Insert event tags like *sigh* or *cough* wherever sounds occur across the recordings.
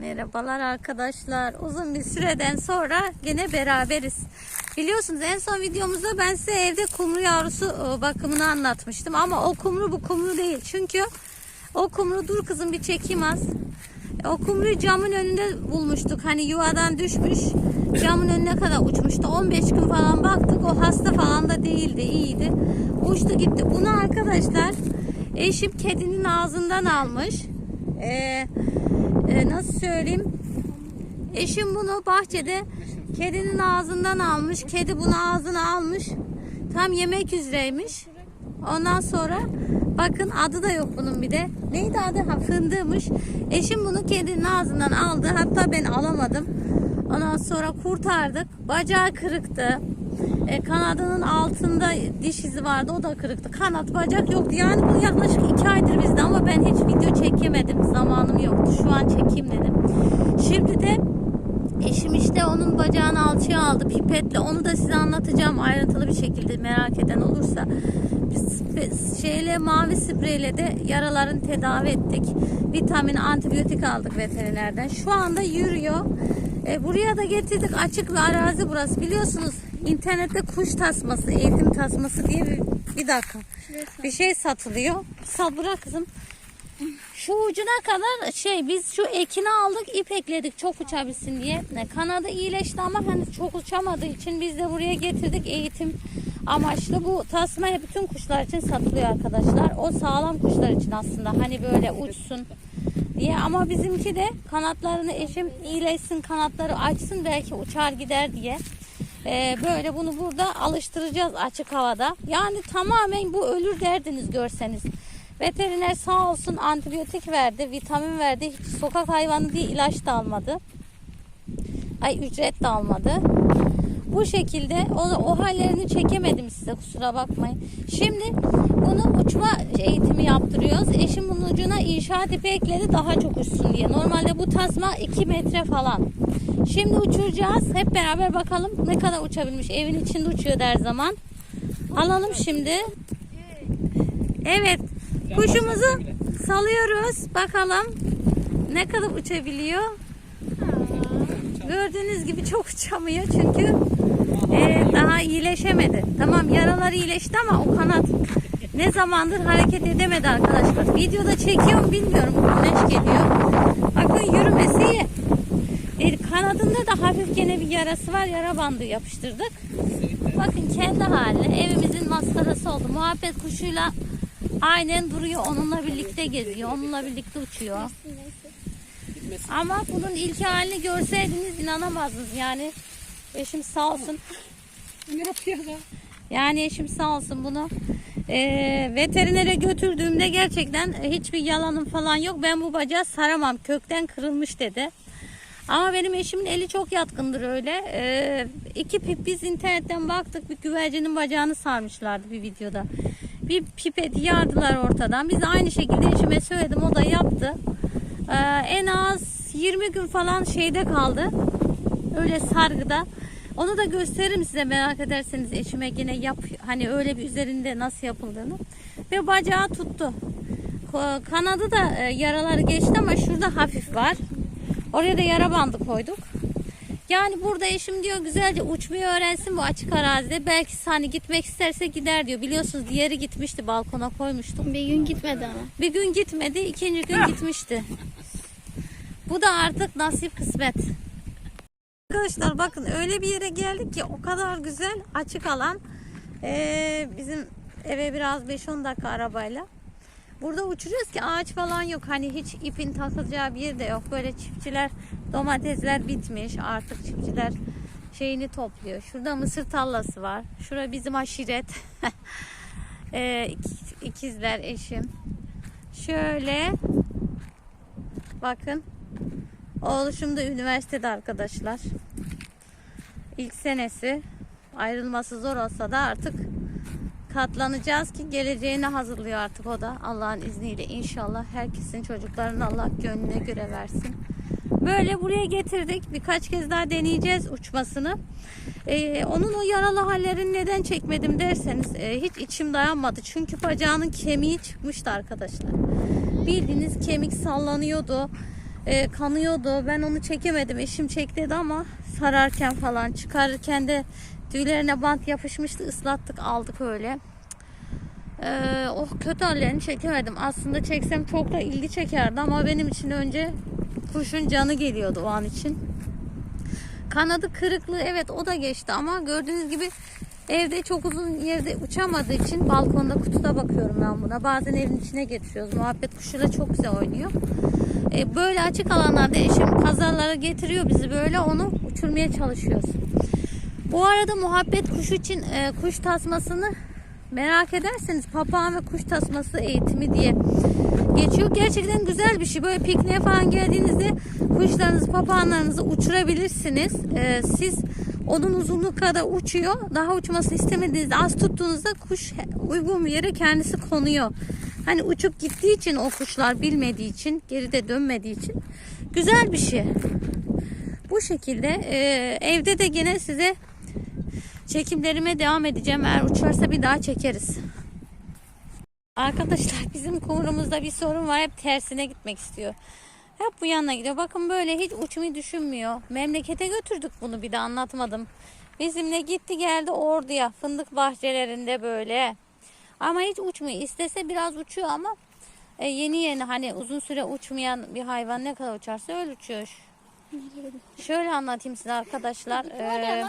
Merhabalar arkadaşlar. Uzun bir süreden sonra gene beraberiz. Biliyorsunuz en son videomuzda ben size evde kumru yavrusu e, bakımını anlatmıştım. Ama o kumru bu kumru değil. Çünkü o kumru dur kızım bir çekeyim az. O kumruyu camın önünde bulmuştuk. Hani yuvadan düşmüş. Camın önüne kadar uçmuştu. 15 gün falan baktık. O hasta falan da değildi. iyiydi. Uçtu gitti. Bunu arkadaşlar eşim kedinin ağzından almış. Eee e, nasıl söyleyeyim? Eşim bunu bahçede kedinin ağzından almış. Kedi bunu ağzına almış. Tam yemek üzereymiş. Ondan sonra bakın adı da yok bunun bir de. Neydi adı? Ha fındığmış. Eşim bunu kedinin ağzından aldı. Hatta ben alamadım. Ondan sonra kurtardık. Bacağı kırıktı. E, kanadının altında diş izi vardı. O da kırıktı. Kanat bacak yoktu. Yani bu yaklaşık iki aydır bizde ama ben hiç video çekemedim. Zamanım yoktu. Şu an çekeyim dedim. Şimdi de eşim işte onun bacağını alçıya aldı pipetle. Onu da size anlatacağım ayrıntılı bir şekilde merak eden olursa. Biz şeyle mavi spreyle de yaralarını tedavi ettik. Vitamin, antibiyotik aldık veterinerden. Şu anda yürüyor. E, buraya da getirdik. Açık bir arazi burası. Biliyorsunuz internette kuş tasması, eğitim tasması diye bir, bir dakika. Bir şey satılıyor. Sal bırak kızım. Şu ucuna kadar şey biz şu ekini aldık ip ekledik çok uçabilsin diye. Kanadı iyileşti ama hani çok uçamadığı için biz de buraya getirdik eğitim amaçlı. Bu tasma bütün kuşlar için satılıyor arkadaşlar. O sağlam kuşlar için aslında hani böyle uçsun diye ama bizimki de kanatlarını eşim iyileşsin kanatları açsın belki uçar gider diye. Ee, böyle bunu burada alıştıracağız açık havada. Yani tamamen bu ölür derdiniz görseniz. Veteriner sağ olsun antibiyotik verdi, vitamin verdi. Hiç sokak hayvanı diye ilaç da almadı. Ay ücret de almadı. Bu şekilde o, o hallerini çekemedim size kusura bakmayın. Şimdi bunu uçma eğitimi yaptırıyoruz. Eşim bunun ucuna inşaat ipi ekledi daha çok uçsun diye. Normalde bu tasma 2 metre falan. Şimdi uçuracağız. Hep beraber bakalım ne kadar uçabilmiş. Evin içinde uçuyor her zaman. Alalım şimdi. Evet. Kuşumuzu salıyoruz. Bakalım ne kadar uçabiliyor. Gördüğünüz gibi çok uçamıyor çünkü e, daha iyileşemedi. Tamam yaraları iyileşti ama o kanat ne zamandır hareket edemedi arkadaşlar. Videoda çekiyorum bilmiyorum. Güneş geliyor. Bakın yürümesi iyi. E, kanadında da hafif gene bir yarası var. Yara bandı yapıştırdık. Bakın kendi haline evimizin maskarası oldu. Muhabbet kuşuyla aynen duruyor. Onunla birlikte geziyor. Onunla birlikte uçuyor. Ama bunun ilk halini görseydiniz inanamazdınız. Yani eşim sağ olsun. Ne yapıyor? Yani eşim sağ olsun bunu eee, veterinere götürdüğümde gerçekten hiçbir yalanım falan yok. Ben bu bacağı saramam. Kökten kırılmış dedi. Ama benim eşimin eli çok yatkındır öyle. Eee iki pip biz internetten baktık. Bir güvercinin bacağını sarmışlardı bir videoda. Bir pipet yardılar ortadan. Biz de aynı şekilde eşime söyledim. O da yaptı. Eee, en az 20 gün falan şeyde kaldı. Öyle sargıda. Onu da gösteririm size merak ederseniz eşime yine yap hani öyle bir üzerinde nasıl yapıldığını. Ve bacağı tuttu. Kanadı da e, yaraları geçti ama şurada hafif var. Oraya da yara bandı koyduk. Yani burada eşim diyor güzelce uçmayı öğrensin bu açık arazide. Belki hani gitmek isterse gider diyor. Biliyorsunuz diğeri gitmişti balkona koymuştum. Bir gün gitmedi ama. Bir gün gitmedi, ikinci gün gitmişti. Bu da artık nasip kısmet. Arkadaşlar bakın öyle bir yere geldik ki o kadar güzel açık alan. Ee, bizim eve biraz 5-10 dakika arabayla. Burada uçuruyoruz ki ağaç falan yok. Hani hiç ipin takılacağı bir de yok. Böyle çiftçiler domatesler bitmiş. Artık çiftçiler şeyini topluyor. Şurada mısır tallası var. Şura bizim aşiret. *laughs* ik- ikizler eşim. Şöyle bakın Oğluşum da üniversitede arkadaşlar. İlk senesi ayrılması zor olsa da artık katlanacağız ki geleceğini hazırlıyor artık o da Allah'ın izniyle inşallah herkesin çocuklarını Allah gönlüne göre versin. Böyle buraya getirdik. Birkaç kez daha deneyeceğiz uçmasını. Ee, onun o yaralı hallerini neden çekmedim derseniz e, hiç içim dayanmadı. Çünkü bacağının kemiği çıkmıştı arkadaşlar. Bildiğiniz kemik sallanıyordu. e, kanıyordu. Ben onu çekemedim. Eşim çek dedi ama sararken falan çıkarırken de tüylerine bant yapışmıştı. ıslattık aldık öyle. Ee, o kötü hallerini çekemedim. Aslında çeksem çok da ilgi çekerdi ama benim için önce kuşun canı geliyordu o an için. Kanadı kırıklığı evet o da geçti ama gördüğünüz gibi evde çok uzun yerde uçamadığı için balkonda kutuda bakıyorum ben buna. Bazen evin içine getiriyoruz. Muhabbet kuşuyla çok güzel oynuyor. Ee, böyle açık alanlarda eşim kazalara getiriyor bizi böyle onu uçurmaya çalışıyoruz. Bu arada muhabbet kuşu için e, kuş tasmasını merak ederseniz papağan ve kuş tasması eğitimi diye geçiyor. Gerçekten güzel bir şey. Böyle pikniğe falan geldiğinizde kuşlarınızı, papağanlarınızı uçurabilirsiniz. E, siz onun uzunluğu kadar uçuyor. Daha uçmasını istemediğinizde az tuttuğunuzda kuş uygun bir yere kendisi konuyor. Hani uçup gittiği için o kuşlar bilmediği için, geride dönmediği için güzel bir şey. Bu şekilde e, evde de gene size çekimlerime devam edeceğim. Eğer uçarsa bir daha çekeriz. Arkadaşlar *laughs* bizim kumrumuzda bir sorun var. Hep tersine gitmek istiyor. Hep bu yana gidiyor. Bakın böyle hiç uçmayı düşünmüyor. Memlekete götürdük bunu bir de anlatmadım. Bizimle gitti geldi orduya. Fındık bahçelerinde böyle. Ama hiç uçmuyor. İstese biraz uçuyor ama e, yeni yeni hani uzun süre uçmayan bir hayvan ne kadar uçarsa öyle uçuyor. Şöyle anlatayım size arkadaşlar. Ee,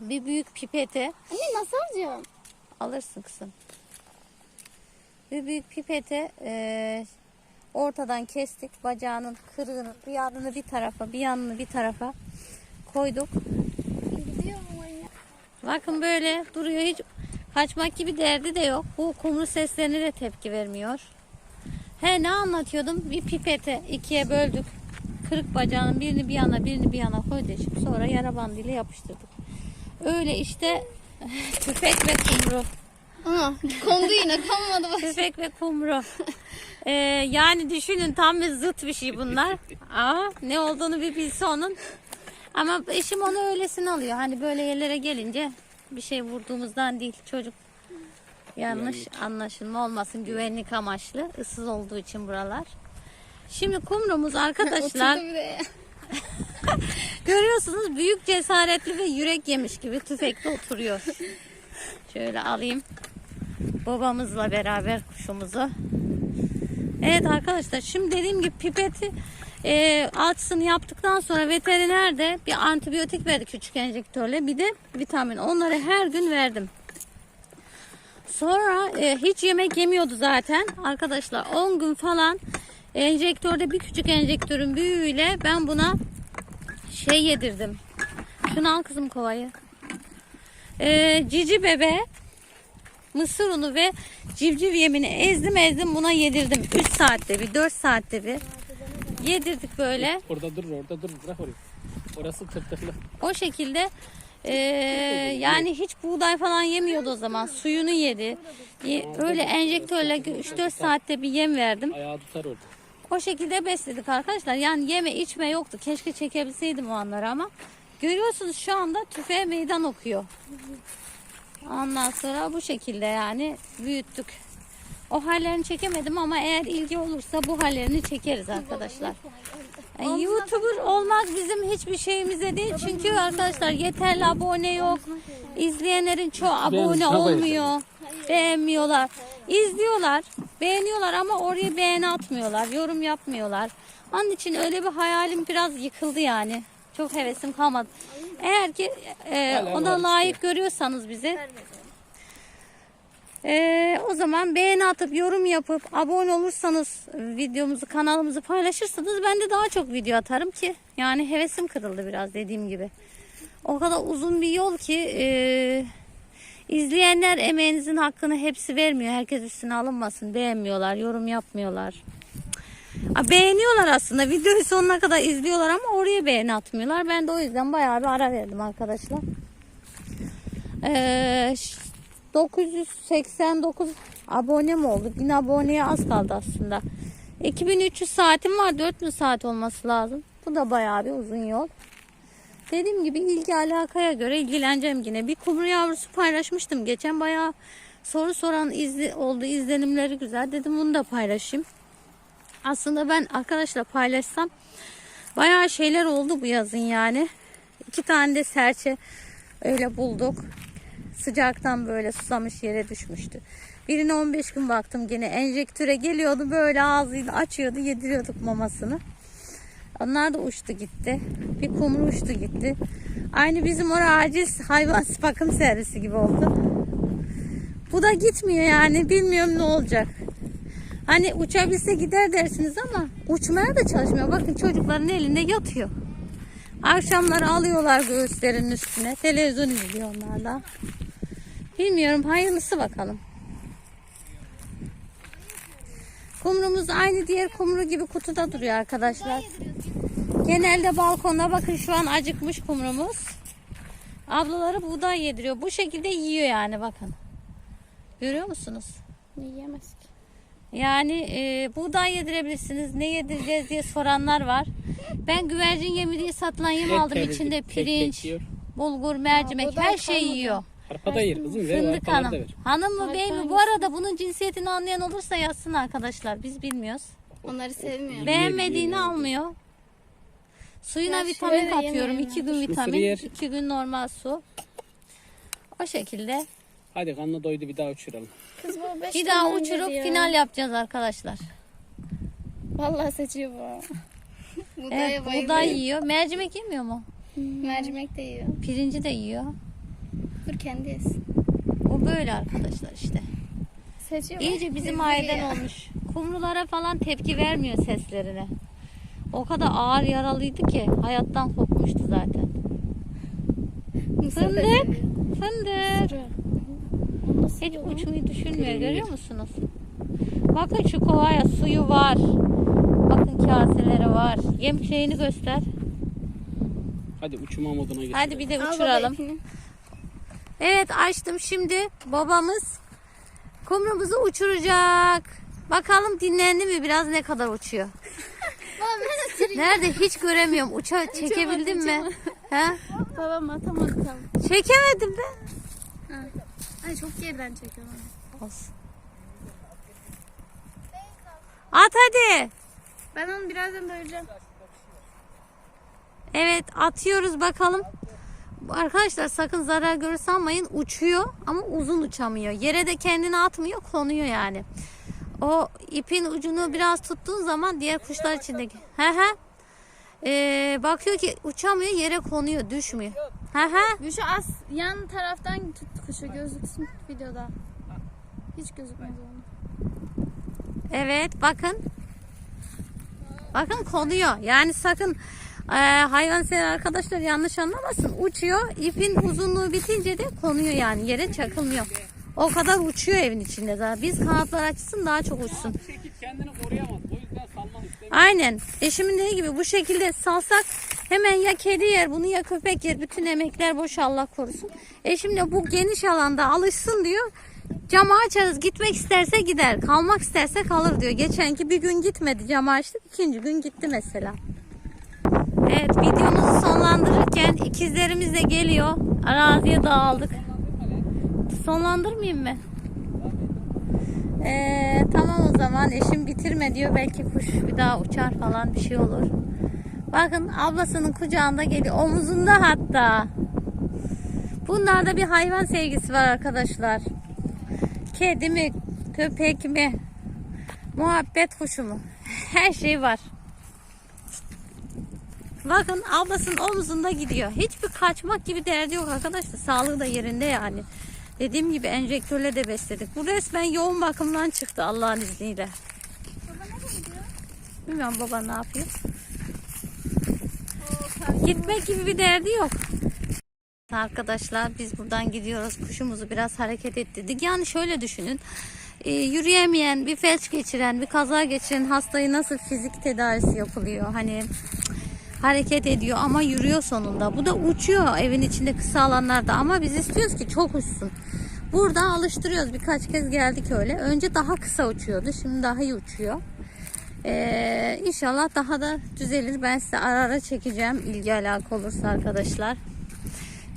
bir büyük pipeti Anne nasıl alacağım? alırsın kızım. Bir büyük pipeti e, ortadan kestik. Bacağının kırığını bir yanını bir tarafa bir yanını bir tarafa koyduk. Gidiyor mu anne? Bakın böyle duruyor. Hiç kaçmak gibi derdi de yok. Bu kumru seslerine de tepki vermiyor. He ne anlatıyordum? Bir pipeti ikiye böldük. Kırık bacağının birini bir yana birini bir yana koyduk. Sonra yara bandıyla yapıştırdık. Öyle işte *laughs* tüfek ve kumru. Aa, kondu yine konmadı bak. Tüfek ve kumru. Ee, yani düşünün tam bir zıt bir şey bunlar. Ama ne olduğunu bir bilse onun. Ama eşim onu öylesine alıyor. Hani böyle yerlere gelince bir şey vurduğumuzdan değil çocuk. Yanlış anlaşılma olmasın güvenlik amaçlı. ıssız olduğu için buralar. Şimdi kumrumuz arkadaşlar *laughs* *laughs* Görüyorsunuz büyük cesaretli ve yürek yemiş gibi tüfekte oturuyor. Şöyle alayım babamızla beraber kuşumuzu. Evet arkadaşlar şimdi dediğim gibi pipeti e, alçısını yaptıktan sonra veteriner de bir antibiyotik verdi küçük enjektörle bir de vitamin onları her gün verdim. Sonra e, hiç yemek yemiyordu zaten arkadaşlar 10 gün falan enjektörde bir küçük enjektörün büyüğüyle ben buna şey yedirdim. Şunu al kızım kovayı. E, cici bebe mısır unu ve civciv yemini ezdim ezdim buna yedirdim. 3 saatte bir 4 saatte bir yedirdik böyle. Orada dur, orada dur. Bırak orayı. Orası tırtıklı. O şekilde eee, yani hiç buğday falan yemiyordu o zaman. Suyunu yedi. Ye- Öyle enjektörle 3-4 saatte bir yem verdim. Ayağı tutar orada. O şekilde besledik arkadaşlar. Yani yeme içme yoktu. Keşke çekebilseydim o anları ama. Görüyorsunuz şu anda tüfeğe meydan okuyor. Ondan sonra bu şekilde yani büyüttük. O hallerini çekemedim ama eğer ilgi olursa bu hallerini çekeriz arkadaşlar. Yani YouTuber olmak bizim hiçbir şeyimize değil. Çünkü arkadaşlar yeterli abone yok. İzleyenlerin çoğu abone olmuyor. Beğenmiyorlar. İzliyorlar, beğeniyorlar ama oraya beğeni atmıyorlar, yorum yapmıyorlar. Onun için öyle bir hayalim biraz yıkıldı yani. Çok hevesim kalmadı. Eğer ki e, ona layık görüyorsanız bizi ee, o zaman beğeni atıp yorum yapıp abone olursanız videomuzu kanalımızı paylaşırsanız ben de daha çok video atarım ki yani hevesim kırıldı biraz dediğim gibi. O kadar uzun bir yol ki e, izleyenler emeğinizin hakkını hepsi vermiyor. Herkes üstüne alınmasın. Beğenmiyorlar, yorum yapmıyorlar. Ha, beğeniyorlar aslında. Videoyu sonuna kadar izliyorlar ama oraya beğeni atmıyorlar. Ben de o yüzden bayağı bir ara verdim arkadaşlar. Ee, ş- 989 abonem oldu. 1000 aboneye az kaldı aslında. 2300 saatim var. 4000 saat olması lazım. Bu da bayağı bir uzun yol. Dediğim gibi ilgi alakaya göre ilgileneceğim yine. Bir kumru yavrusu paylaşmıştım. Geçen bayağı soru soran izli, oldu. izlenimleri güzel. Dedim bunu da paylaşayım. Aslında ben arkadaşlar paylaşsam bayağı şeyler oldu bu yazın yani. İki tane de serçe öyle bulduk. Sıcaktan böyle susamış yere düşmüştü. Birine 15 gün baktım gene enjektöre geliyordu böyle ağzıyla açıyordu yediriyorduk mamasını. Onlar da uçtu gitti. Bir kumru uçtu gitti. Aynı bizim orada acil hayvan *laughs* bakım servisi gibi oldu. Bu da gitmiyor yani bilmiyorum ne olacak. Hani uçabilse gider dersiniz ama uçmaya da çalışmıyor. Bakın çocukların elinde yatıyor. Akşamları alıyorlar göğüslerinin üstüne. Televizyon izliyor onlar da. Bilmiyorum hayırlısı bakalım. Kumrumuz aynı diğer kumru gibi kutuda duruyor arkadaşlar. Genelde balkonda bakın şu an acıkmış kumrumuz. Ablaları buğday yediriyor. Bu şekilde yiyor yani bakın. Görüyor musunuz? Yiyemez ki. Yani e, buğday yedirebilirsiniz. Ne yedireceğiz diye soranlar var. Ben güvercin yemi diye satılan yem aldım. İçinde pirinç, bulgur, mercimek her şey kalmadı. yiyor. Arpa da yer kızım. Ver, Fındık hanım. ver. Hanım mı bey mi? Bu arada bunun cinsiyetini anlayan olursa yazsın arkadaşlar. Biz bilmiyoruz. Onları sevmiyorum. Beğenmediğini almıyor. Suyuna Ya vitamin şöyle katıyorum. yemeyin iki gün Mısır vitamin, yer. iki gün normal su. O şekilde. Hadi kanlı doydu bir daha uçuralım. Kız bu beş Bir daha uçurup final yapacağız arkadaşlar. Vallahi seçiyor bu. *laughs* Buğdaya Evet, bayılıyor. buğday yiyor. Mercimek yemiyor mu? Mercimek de yiyor. Pirinci de yiyor. Kendi yesin. O böyle arkadaşlar işte. Seçiyor. İyice bizim aileden olmuş. Kumrulara falan tepki vermiyor seslerine. O kadar ağır yaralıydı ki hayattan kopmuştu zaten. Fındık. Fındık. Hiç uçmayı düşünmüyor görüyor musunuz? Bakın şu kovaya suyu var. Bakın kaseleri var. Yem şeyini göster. Hadi uçma moduna geçelim. Hadi bir de Al baba uçuralım. Evet açtım şimdi. Babamız kumrumuzu uçuracak. Bakalım dinlendi mi biraz ne kadar uçuyor. *laughs* Nerede hiç göremiyorum. Uça çekebildin mi? He? Babam atamadı tam. Çekemedim de. Ay çok geriden çekiyorum. Olsun. At hadi. Ben onu birazdan doyuracağım. Evet atıyoruz bakalım. Arkadaşlar sakın zarar görür sanmayın. Uçuyor ama uzun uçamıyor. Yere de kendini atmıyor konuyor yani. O ipin ucunu biraz tuttuğun zaman diğer kuşlar içindeki. He he. Ee, bakıyor ki uçamıyor yere konuyor düşmüyor. He he. Büşü az yan taraftan tut kuşu gözüksün videoda. Hiç gözükmez onu. Evet bakın. Bakın konuyor. Yani sakın e, hayvansever arkadaşlar yanlış anlamasın. Uçuyor. İpin uzunluğu bitince de konuyor yani. Yere çakılmıyor. O kadar uçuyor evin içinde daha. Biz kanatlar açsın daha çok uçsun. Şekil kendini koruyamaz. O yüzden istemiyor. Aynen. Eşimin dediği gibi bu şekilde salsak hemen ya kedi yer bunu ya köpek yer. Bütün emekler boş Allah korusun. Eşim de bu geniş alanda alışsın diyor. Camı açarız gitmek isterse gider. Kalmak isterse kalır diyor. Geçenki bir gün gitmedi camı açtık. ikinci gün gitti mesela. Evet videomuzu sonlandırırken ikizlerimiz de geliyor. Araziye dağıldık. Sonlandırmayayım mı? Ee, tamam o zaman eşim bitirme diyor. Belki kuş bir daha uçar falan bir şey olur. Bakın ablasının kucağında geliyor. Omuzunda hatta. Bunlarda bir hayvan sevgisi var arkadaşlar. Kedi mi, köpek mi, muhabbet kuşu mu? *laughs* Her şey var. Bakın ablasının omzunda gidiyor. Hiçbir kaçmak gibi derdi yok arkadaşlar. Sağlığı da yerinde yani. Dediğim gibi enjektörle de besledik. Bu resmen yoğun bakımdan çıktı Allah'ın izniyle. Bilmiyorum baba ne yapıyor. Gitmek gibi bir derdi yok. Arkadaşlar biz buradan gidiyoruz. Kuşumuzu biraz hareket ettirdik. Yani şöyle düşünün. e, yürüyemeyen, bir felç geçiren, bir kaza geçiren hastayı nasıl fizik tedavisi yapılıyor? Hani hareket ediyor ama yürüyor sonunda. Bu da uçuyor evin içinde kısa alanlarda ama biz istiyoruz ki çok uçsun. Burada alıştırıyoruz. Birkaç kez geldik öyle. Önce daha kısa uçuyordu. Şimdi daha iyi uçuyor. Ee, inşallah daha da düzelir. Ben size ara ara çekeceğim ilgi alaka olursa arkadaşlar.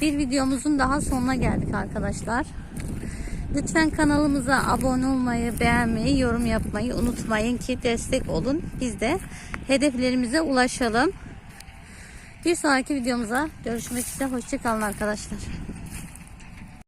Bir videomuzun daha sonuna geldik arkadaşlar. Lütfen kanalımıza abone olmayı, beğenmeyi, yorum yapmayı unutmayın ki destek olun. Biz de hedeflerimize ulaşalım. Bir sonraki videomuza görüşmek üzere. Hoşçakalın arkadaşlar.